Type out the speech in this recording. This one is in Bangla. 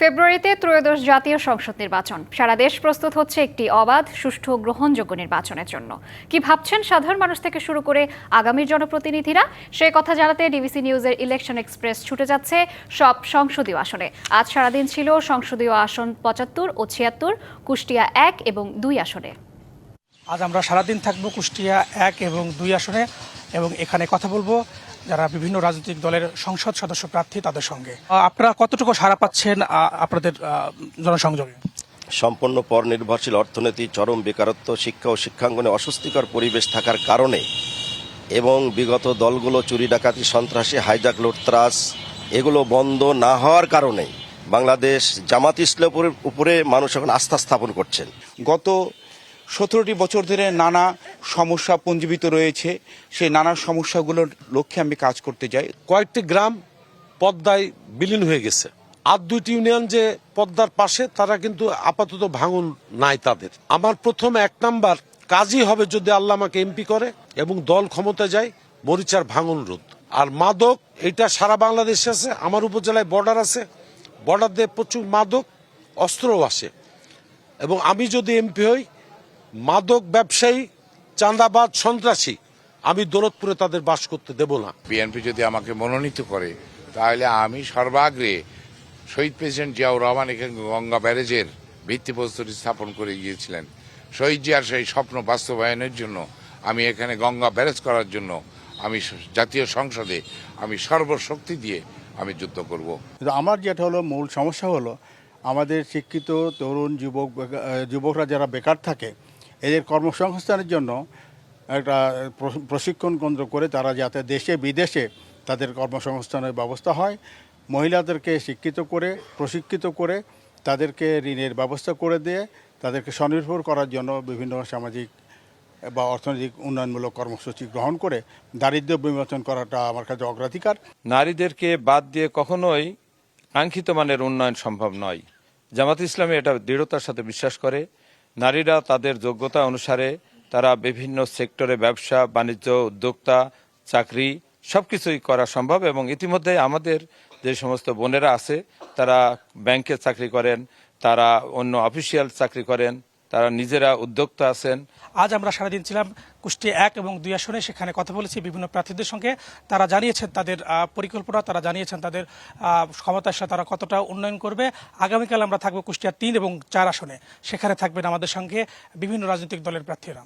ফেব্রুয়ারিতে ত্রয়োদশ জাতীয় সংসদ নির্বাচন। সারা দেশ প্রস্তুত হচ্ছে একটি অবাধ, সুষ্ঠু গ্রহণযোগ্য নির্বাচনের জন্য। কি ভাবছেন সাধারণ মানুষ থেকে শুরু করে আগামীর জনপ্রতিনিধিরা? সে কথা জানাতে ডিবিসি নিউজের ইলেকশন এক্সপ্রেস ছুটে যাচ্ছে সব সংসদীয় আসনে। আজ সারাদিন ছিল সংসদীয় আসন পঁচাত্তর ও ছিয়াত্তর, কুষ্টিয়া এক এবং দুই আসনে। আজ আমরা সারাদিন থাকব কুষ্টিয়া এক এবং দুই আসনে এবং এখানে কথা বলব। যারা বিভিন্ন রাজনৈতিক দলের সংসদ সদস্য প্রার্থী তাদের সঙ্গে। আপনারা কতটুকু সাড়া পাচ্ছেন আপনাদের জনসংযোগে? সম্পূর্ণ পর নির্ভরশীল অর্থনীতি চরম বেকারত্ব শিক্ষা ও শিক্ষাঙ্গনে অস্বস্তিকর পরিবেশ থাকার কারণে এবং বিগত দলগুলো চুরি ডাকাতি সন্ত্রাসী হাইজাক লুটত্রাস এগুলো বন্ধ না হওয়ার কারণে বাংলাদেশ জামাত ইসলামের উপরে মানুষ এখন আস্থা স্থাপন করছেন। গত সতেরোটি বছর ধরে নানা সমস্যা পুঞ্জীবিত রয়েছে। সেই নানা সমস্যাগুলোর লক্ষ্যে আমি কাজ করতে যাই। কয়েকটি গ্রাম পদ্মায় বিলীন হয়ে গেছে। আর দুইটি ইউনিয়ন যে পদ্মার পাশে, তারা কিন্তু আপাতত ভাঙন নাই তাদের। আমার প্রথম এক নাম্বার, কাজই হবে যদি আল্লাহ আমাকে এমপি করে এবং দল ক্ষমতা যায়, মরিচার ভাঙন রোধ। আর মাদক, এটা সারা বাংলাদেশে আছে, আমার উপজেলায় বর্ডার আছে। বর্ডার দিয়ে প্রচুর মাদক, অস্ত্রও আসে। এবং আমি যদি এমপি হই মাদক ব্যবসায়ী চাঁদাবাদ সন্ত্রাসী। আমি দৌলতপুরে তাদের বাস করতে দেব না। বিএনপি যদি আমাকে মনোনীত করে তাহলে আমি সর্বাগ্রে শহীদ প্রেসিডেন্ট জিয়াউর রহমান এখানে গঙ্গা ব্যারেজের ভিত্তিপ্রস্তর স্থাপন করে গিয়েছিলেন। শহীদ জিয়ার সেই স্বপ্ন বাস্তবায়নের জন্য আমি এখানে গঙ্গা ব্যারেজ করার জন্য আমি জাতীয় সংসদে আমি সর্বশক্তি দিয়ে আমি যুদ্ধ করব। কিন্তু আমার যেটা হলো মূল সমস্যা হলো আমাদের শিক্ষিত তরুণ যুবক যুবকরা যারা বেকার থাকে এদের কর্মসংস্থানের জন্য একটা প্র- প্রশিক্ষণ কেন্দ্র করে তারা যাতে দেশে, বিদেশে তাদের কর্মসংস্থানের ব্যবস্থা হয়। মহিলাদেরকে শিক্ষিত করে, প্রশিক্ষিত করে তাদেরকে ঋণের ব্যবস্থা করে দিয়ে তাদেরকে স্বনির্ভর করার জন্য বিভিন্ন সামাজিক বা অর্থনৈতিক উন্নয়নমূলক কর্মসূচি গ্রহণ করে দারিদ্র্য বিমোচন করাটা আমার কাছে অগ্রাধিকার। নারীদেরকে বাদ দিয়ে কখনোই কাঙ্ক্ষিত মানের উন্নয়ন সম্ভব নয়। জামাত ইসলামী এটা দৃঢ়তার সাথে বিশ্বাস করে। নারীরা তাদের যোগ্যতা অনুসারে তারা বিভিন্ন সেক্টরে ব্যবসা, বাণিজ্য, উদ্যোক্তা, চাকরি সব কিছুই করা সম্ভব এবং ইতিমধ্যে আমাদের যে সমস্ত বোনেরা আছে, তারা ব্যাংকে চাকরি করেন, তারা অন্য অফিসিয়াল চাকরি করেন তারা নিজেরা উদ্যোক্তা আছেন। আজ আমরা সারাদিন ছিলাম কুষ্টি এক এবং দুই আসনে, সেখানে কথা বলেছি বিভিন্ন প্রার্থীদের সঙ্গে। তারা জানিয়েছেন তাদের পরিকল্পনা, তারা জানিয়েছেন তাদের ক্ষমতার সাথে তারা কতটা উন্নয়ন করবে। আগামীকাল আমরা থাকব কুষ্টিয়া তিন এবং চার আসনে। সেখানে থাকবেন আমাদের সঙ্গে বিভিন্ন রাজনৈতিক দলের প্রার্থীরা।